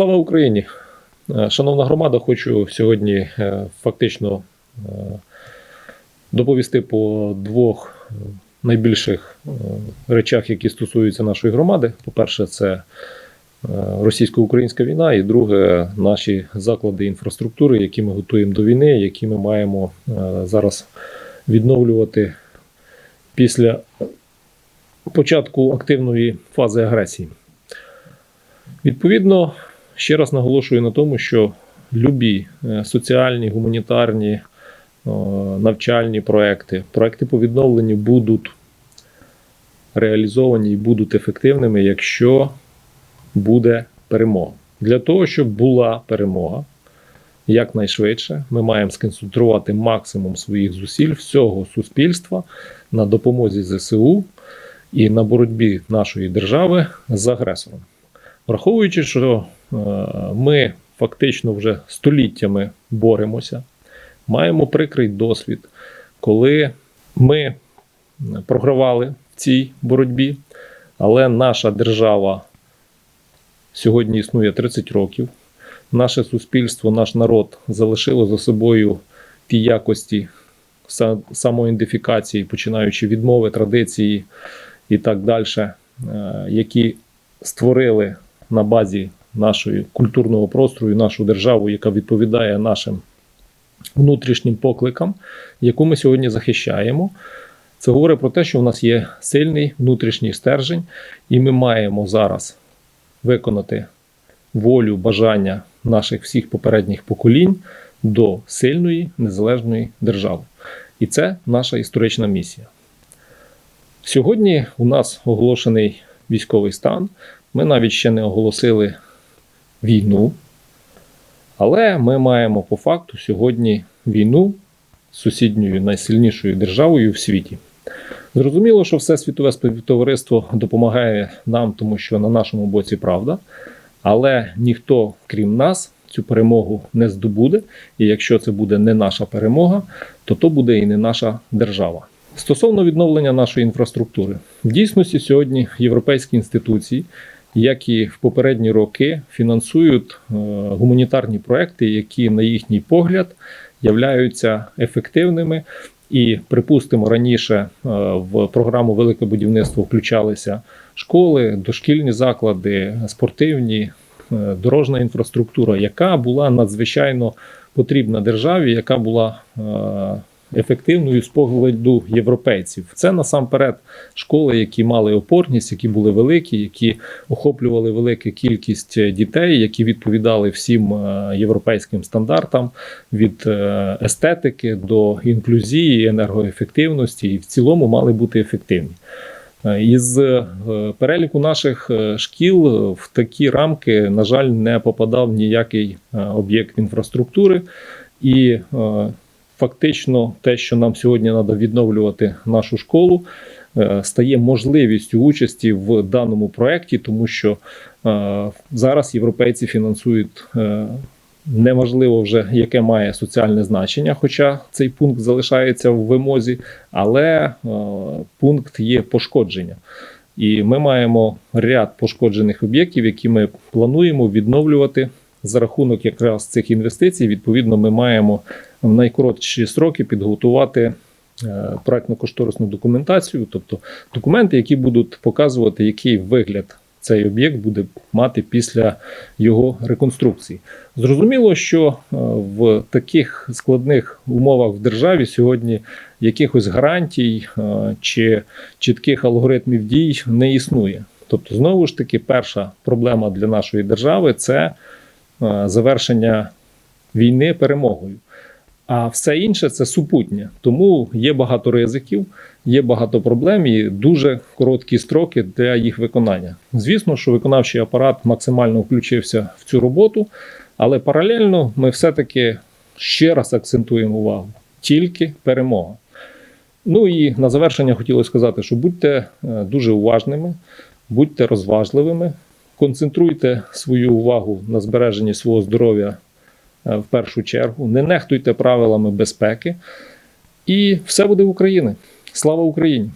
Слава Україні! Е, Шановна громада, хочу сьогодні е, фактично е, доповісти по двох найбільших речах, які стосуються нашої громади. По-перше, це російсько-українська війна, і друге, наші заклади інфраструктури, які ми готуємо до війни, які ми маємо зараз відновлювати після початку активної фази агресії. Відповідно, ще раз наголошую на тому, що любі е, соціальні, гуманітарні, навчальні проекти, проекти по відновленню будуть реалізовані і будуть ефективними, якщо буде перемога. Для того, щоб була перемога якнайшвидше, ми маємо сконцентрувати максимум своїх зусиль всього суспільства на допомозі ЗСУ і на боротьбі нашої держави з агресором. Враховуючи, що е, ми фактично вже століттями боремося, маємо прикрий досвід, коли ми програвали в цій боротьбі, але наша держава сьогодні існує 30 років. Наше суспільство, наш народ залишило за собою ті якості са- самоідентифікації, починаючи від мови, традиції і так далі, е, які створили на базі нашої культурного простору нашу державу, яка відповідає нашим внутрішнім покликам, яку ми сьогодні захищаємо. Це говорить про те, що в нас є сильний внутрішній стержень, і ми маємо зараз виконати волю, бажання наших всіх попередніх поколінь до сильної незалежної держави. І це наша історична місія. Сьогодні у нас оголошений військовий стан. Ми навіть ще не оголосили війну, але ми маємо по факту сьогодні війну з сусідньою найсильнішою державою в світі. Зрозуміло, що все світове співтовариство допомагає нам, тому що на нашому боці правда, але ніхто, крім нас, цю перемогу не здобуде. І якщо це буде не наша перемога, то то буде і не наша держава. Стосовно відновлення нашої інфраструктури, в дійсності сьогодні європейські інституції, як і в попередні роки, фінансують е, гуманітарні проекти, які, на їхній погляд, являються ефективними. І, припустимо, раніше е, в програму Велике будівництво включалися школи, дошкільні заклади, спортивні, е, дорожна інфраструктура, яка була надзвичайно потрібна державі, яка була ефективною з погляду європейців. Це насамперед школи, які мали опорність, які були великі, які охоплювали велику кількість дітей, які відповідали всім е, європейським стандартам від е, естетики до інклюзії, енергоефективності, і в цілому мали бути ефективні. Е, Із е, переліку наших е, шкіл е, в такі рамки, на жаль, не попадав ніякий е, об'єкт інфраструктури, і е, фактично те, що нам сьогодні треба відновлювати нашу школу, е, стає можливістю участі в даному проєкті, тому що е, зараз європейці фінансують. е, Неважливо вже, яке має соціальне значення, хоча цей пункт залишається в вимозі, але пункт є пошкодження. І ми маємо ряд пошкоджених об'єктів, які ми плануємо відновлювати за рахунок якраз цих інвестицій. Відповідно, ми маємо в найкоротші сроки підготувати е, проектно-кошторисну документацію, тобто документи, які будуть показувати, який вигляд цей об'єкт буде мати після його реконструкції. Зрозуміло, що е, в таких складних умовах в державі сьогодні якихось гарантій е, чи чітких алгоритмів дій не існує. Тобто, знову ж таки, перша проблема для нашої держави це завершення війни перемогою. А все інше це супутнє. Тому є багато ризиків, є багато проблем і дуже короткі строки для їх виконання. Звісно, що виконавчий апарат максимально включився в цю роботу, але паралельно ми все-таки ще раз акцентуємо увагу: тільки перемога. Ну і на завершення хотілося сказати, що будьте е, дуже уважними, будьте розважливими, концентруйте свою увагу на збереженні свого здоров'я в першу чергу, не нехтуйте правилами безпеки, і все буде в Україні. Слава Україні!